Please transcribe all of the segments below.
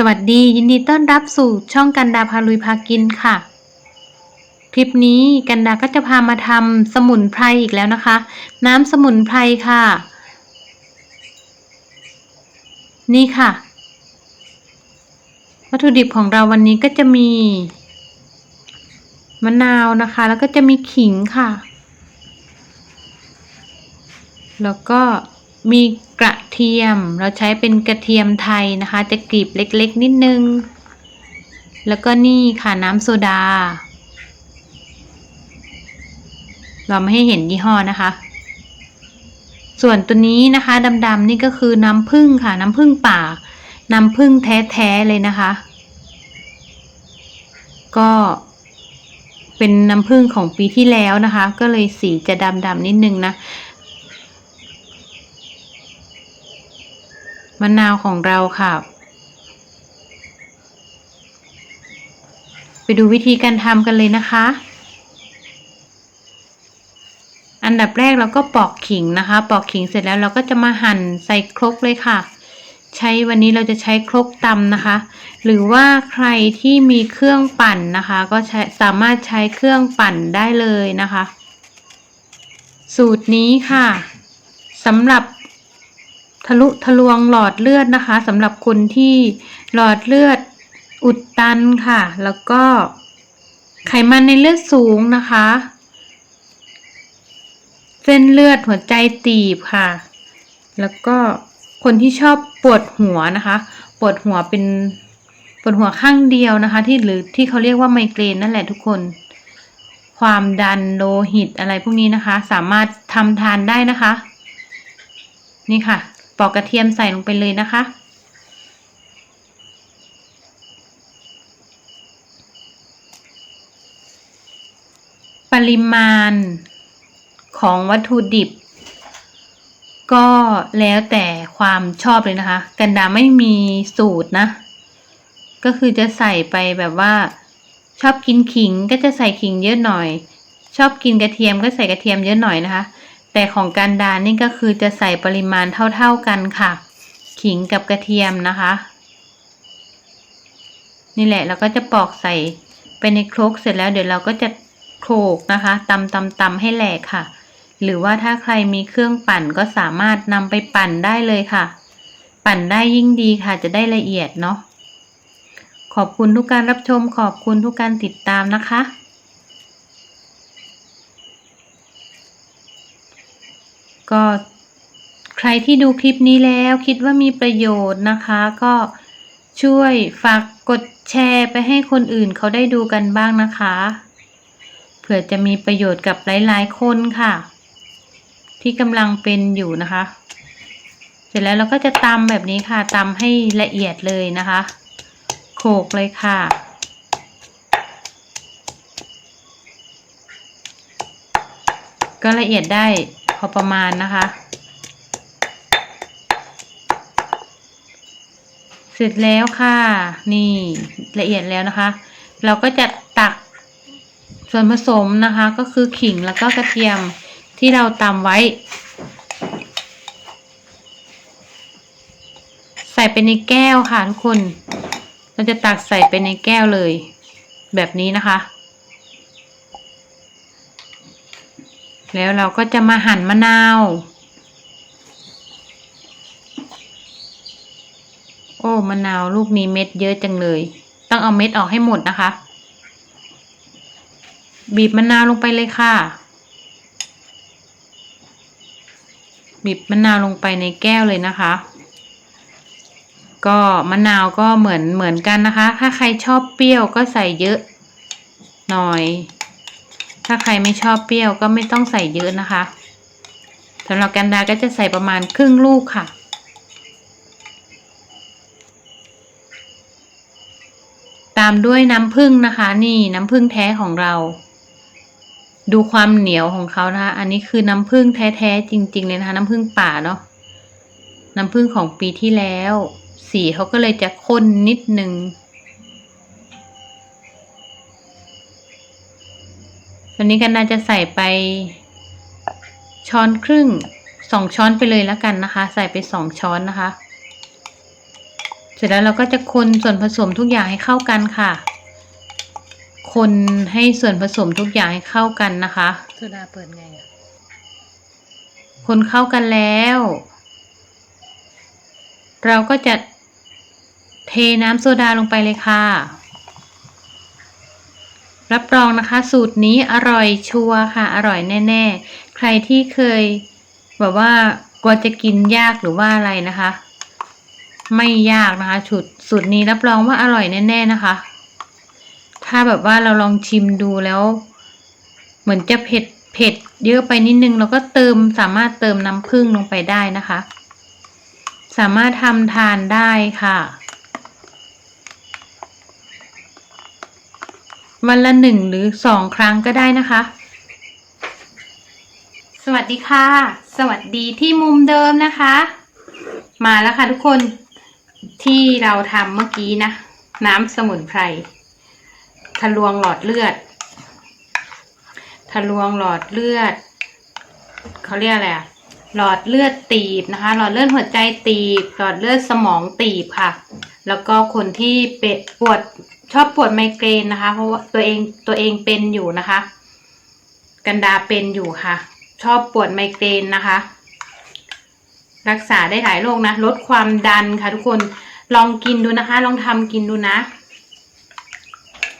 สวัสดียินดีต้อนรับสู่ช่องกันดาพาลุยพากินค่ะ คลิปนี้กันดาก็จะพามาทำสมุนไพรอีกแล้วนะคะ น้ำสมุนไพรค่ะ นี่ค่ะ วัตถุดิบของเราวันนี้ก็จะมี มะนาวนะคะ แล้วก็จะมีขิงค่ะ แล้วก็ มีกระเทียม เราใช้เป็นกระเทียมไทยนะคะ จะกรีบเล็กๆนิดนึง แล้วก็นี่ค่ะน้ำโซดา เราไม่ให้เห็นยี่ห้อนะคะ ส่วนตัวนี้นะคะดำๆนี่ก็คือน้ำผึ้งค่ะ น้ำผึ้งป่า น้ำผึ้งแท้ๆเลยนะคะ ก็เป็นน้ำผึ้งของปีที่แล้วนะคะ ก็เลยสีจะดำๆนิดนึงนะ มะนาวของเราค่ะ ไปดูวิธีการทำกันเลยนะคะ อันดับแรกเราก็ปอกขิงนะคะ ปอกขิงเสร็จแล้วเราก็จะมาหั่นใส่ครกเลยค่ะ ใช้วันนี้เราจะใช้ครกตำนะคะ หรือว่าใครที่มีเครื่องปั่นนะคะ ก็ใช้สามารถใช้เครื่องปั่นได้เลยนะคะ สูตรนี้ค่ะสำหรับ ทะลุทะลวงหลอดเลือดนะคะสำหรับคนที่หลอดเลือดอุดตันค่ะ แล้วก็ไขมันในเลือดสูงนะคะ เส้นเลือดหัวใจตีบค่ะ แล้วก็คนที่ชอบปวดหัวนะคะ ปวดหัวเป็นปวดหัวข้างเดียวนะคะ ที่หรือที่เขาเรียกว่าไมเกรนนั่นแหละทุกคน ความดันโลหิตอะไรพวกนี้นะคะ สามารถทำทานได้นะคะ นี่ค่ะ ปอกกระเทียมใส่ลงไปเลยนะคะ ปริมาณของวัตถุดิบ ก็แล้วแต่ความชอบเลยนะคะ กันดาไม่มีสูตรนะ ก็คือจะใส่ไปแบบว่า ชอบกินขิงก็จะใส่ขิงเยอะหน่อย ชอบกินกระเทียมก็ใส่กระเทียมเยอะหน่อยนะคะ แต่ของการดานี่ก็คือจะใส่ปริมาณเท่า ๆกันค่ะ ขิงกับกระเทียมนะคะ นี่แหละเราก็จะปอกใส่ไปในครกเสร็จแล้วเดี๋ยวเราก็จะโขลกนะคะตำตำตำให้แหลกค่ะ หรือว่าถ้าใครมีเครื่องปั่นก็สามารถนำไปปั่นได้เลยค่ะ ปั่นได้ยิ่งดีค่ะ จะได้ละเอียดเนาะขอบคุณทุกการรับชมขอบคุณทุกการติดตามนะคะ ก็ใครที่ดูคลิปนี้แล้วคิดว่ามีประโยชน์นะคะ ก็ช่วยฝากกดแชร์ไปให้คนอื่นเขาได้ดูกันบ้างนะคะ เผื่อจะมีประโยชน์กับหลายๆคนค่ะ ที่กำลังเป็นอยู่นะคะ เสร็จแล้วเราก็จะตำแบบนี้ค่ะตำให้ละเอียดเลยนะคะ โขลกเลยค่ะก็ละเอียดได้ พอประมาณนะคะ เสร็จแล้วค่ะ นี่ละเอียดแล้วนะคะ เราก็จะตักส่วนผสมนะคะ ก็คือขิงแล้วก็กระเทียมที่เราตำไว้ ใส่ไปในแก้วค่ะทุกคน เราจะตักใส่ไปในแก้วเลย แบบนี้นะคะ แล้วเราก็จะมาหั่นมะนาว โอ้มะนาวลูกนี้เม็ดเยอะจังเลย ต้องเอาเม็ดออกให้หมดนะคะ บีบมะนาวลงไปเลยค่ะ บีบมะนาวลงไปในแก้วเลยนะคะ ก็มะนาวก็เหมือนเหมือนกันนะคะ ถ้าใครชอบเปรี้ยวก็ใส่เยอะหน่อย ถ้าใครไม่ชอบเปรี้ยวก็ไม่ต้องใส่เยอะนะคะสำหรับกันดาก็จะใส่ประมาณครึ่งลูกค่ะ ตามด้วยน้ำผึ้งนะคะ นี่น้ำผึ้งแท้ของเรา ดูความเหนียวของเขานะคะ อันนี้คือน้ำผึ้งแท้ๆจริง ๆ เลยนะคะ น้ำผึ้งป่าเนาะน้ำผึ้งของปีที่แล้ว สีเขาก็เลยจะข้นนิดนึง วันนี้กันนาจะใส่ไปช้อนครึ่งสองช้อนไปเลยแล้วกันนะคะ ใส่ไปสองช้อนนะคะ เสร็จแล้วเราก็จะคนส่วนผสมทุกอย่างให้เข้ากันค่ะ คนให้ส่วนผสมทุกอย่างให้เข้ากันนะคะโซดาเปิดไงอะคนเข้ากันแล้ว เราก็จะเทน้ำโซดาลงไปเลยค่ะ รับรองนะคะ สูตรนี้อร่อยชัวร์ค่ะ อร่อยแน่ ๆ ใครที่เคยแบบว่ากลัวจะกินยากหรือว่าอะไรนะคะ ไม่ยากนะคะสูตรสูตรนี้รับรองว่าอร่อยแน่ ๆนะคะ ถ้าแบบว่าเราลองชิมดูแล้ว เหมือนจะเผ็ดเผ็ดเยอะไปนิดนึงเราก็เติมสามารถเติมน้ำผึ้งลงไปได้นะคะ สามารถทำทานได้ค่ะ วันละหนึ่งหรือสองครั้งก็ได้นะคะ สวัสดีค่ะ สวัสดีที่มุมเดิมนะคะ มาแล้วค่ะทุกคนที่เราทำเมื่อกี้นะ น้ำสมุนไพรทะลวงหลอดเลือด ทะลวงหลอดเลือด เขาเรียกอะไรอะหลอดเลือดตีบนะคะ หลอดเลือดหัวใจตีบ หลอดเลือดสมองตีบค่ะ แล้วก็คนที่เป็ดปวด ชอบปวดไมเกรนนะคะ เพราะว่าตัวเองตัวเองเป็นอยู่นะคะ กันดาเป็นอยู่ค่ะ ชอบปวดไมเกรนนะคะ รักษาได้หลายโรคนะ ลดความดันค่ะทุกคนลองกินดูนะคะ ลองทำกินดูนะ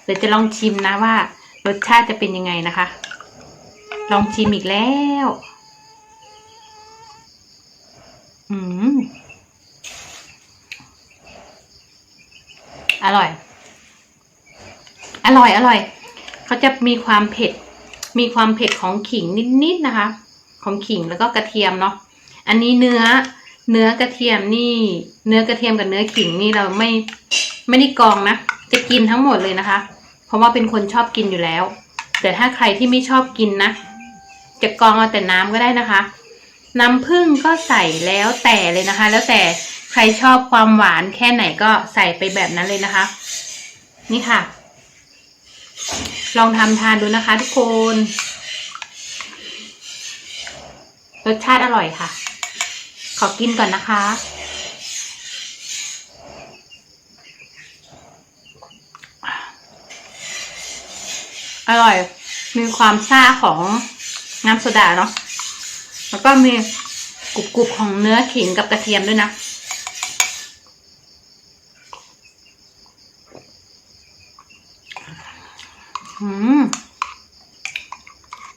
เดี๋ยวจะลองชิมนะว่า รสชาติจะเป็นยังไงนะคะ ลองชิมอีกแล้ว อืม อร่อย อร่อยอร่อยเขาจะมีความเผ็ด มีความเผ็ดของขิงนิดๆนะคะ ของขิงแล้วก็กระเทียมเนาะอันนี้เนื้อเนื้อกระเทียมนี่ เนื้อกระเทียมกับเนื้อขิงนี่เราไม่ไม่ได้กองนะจะกินทั้งหมดเลยนะคะ เพราะว่าเป็นคนชอบกินอยู่แล้ว แต่ถ้าใครที่ไม่ชอบกินนะจะกองเอาแต่น้ำก็ได้นะคะ น้ำผึ้งก็ใส่แล้วแต่เลยนะคะ แล้วแต่ใครชอบความหวานแค่ไหนก็ใส่ไปแบบนั้นเลยนะคะ นี่ค่ะ ลองทำทานดูนะคะทุกคน รสชาติอร่อยค่ะ ขอกินก่อนนะคะ อร่อย มีความซ่าของน้ำโซดาเนาะ แล้วก็มีกรุบๆของเนื้อขิงกับกระเทียมด้วยนะ อืม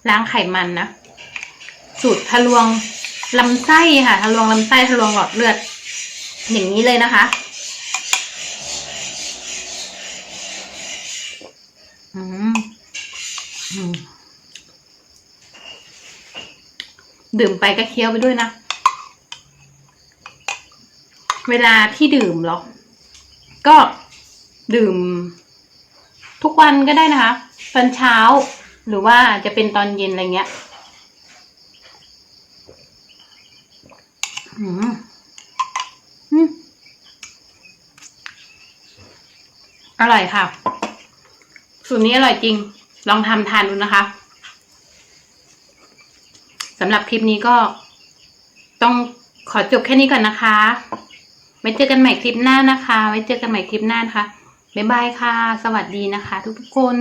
ล้างไขมันนะ สูตรทะลวงลำไส้ค่ะ ทะลวงลำไส้ทะลวงหลอดเลือด อย่างนี้เลยนะคะอืมอืมดื่มไปก็เคี้ยวไปด้วยนะ เวลาที่ดื่มหรอ ก็ดื่มทุกวันก็ได้นะคะ ตอนเช้า หรือว่าจะเป็นตอนเย็นอะไรเงี้ยอืมอืมอร่อยค่ะ สูตรนี้อร่อยจริง ลองทำทานดูนะคะสำหรับคลิปนี้ก็ต้องขอจบแค่นี้ก่อนนะคะ ไว้เจอกันใหม่คลิปหน้านะคะ ไว้เจอกันใหม่คลิปหน้านะคะ บ๊ายบายค่ะ สวัสดีนะคะ ทุกๆคน